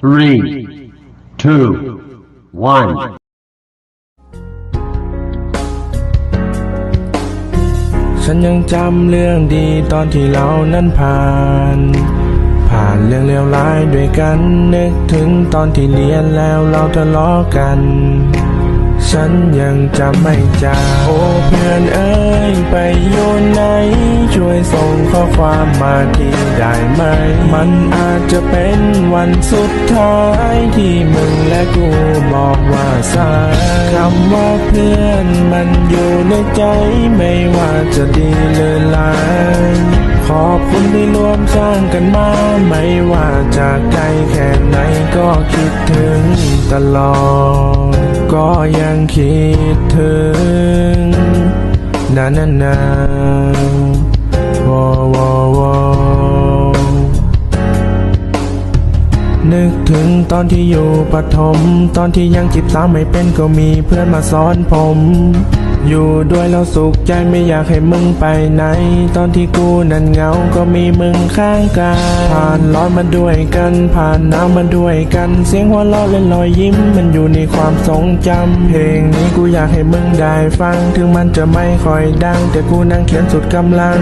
three, two, one. ฉันยังจำเรื่องดีตอนที่เรานั้นผ่าน ผ่านเรื่องเลวร้ายด้วยกัน นึกถึงตอนที่เรียนแล้วเราทะเลาะกัน ฉันยังจำไม่จางโอ้เพื่อนเอ้ยไปอยู่ไหน ช่วยส่งข้อความมาทีได้ไหม มันอาจจะเป็นวันสุดท้ายที่มึงและกูบอกว่าสายคำว่าเพื่อนมันอยู่ในใจไม่ว่าจะดีหรือร้ายขอบคุณที่ร่วมสร้างกันมา ไม่ว่าจากไกลแค่ไหนก็คิดถึงตลอด ก็ยังคิดถึงนาน ววววนึกถึงตอนที่อยู่ปฐมตอนที่ยังจีบสาวไม่เป็นก็มีเพื่อนมาสอนผม อยู่ด้วยแล้วสุขใจไม่อยากให้มึงไปไหน ตอนที่กูนั้นเหงาก็มีมึงข้างกายผ่านร้อนมาด้วยกัน ผ่านหนาวมาด้วยกัน เสียงหัวเราะและรอยยิ้ม มันอยู่ในความทรงจำเพลงนี้กูอยากให้มึงได้ฟัง ถึงมันจะไม่ค่อยดัง แต่กูนั่งเขียนสุดกำลัง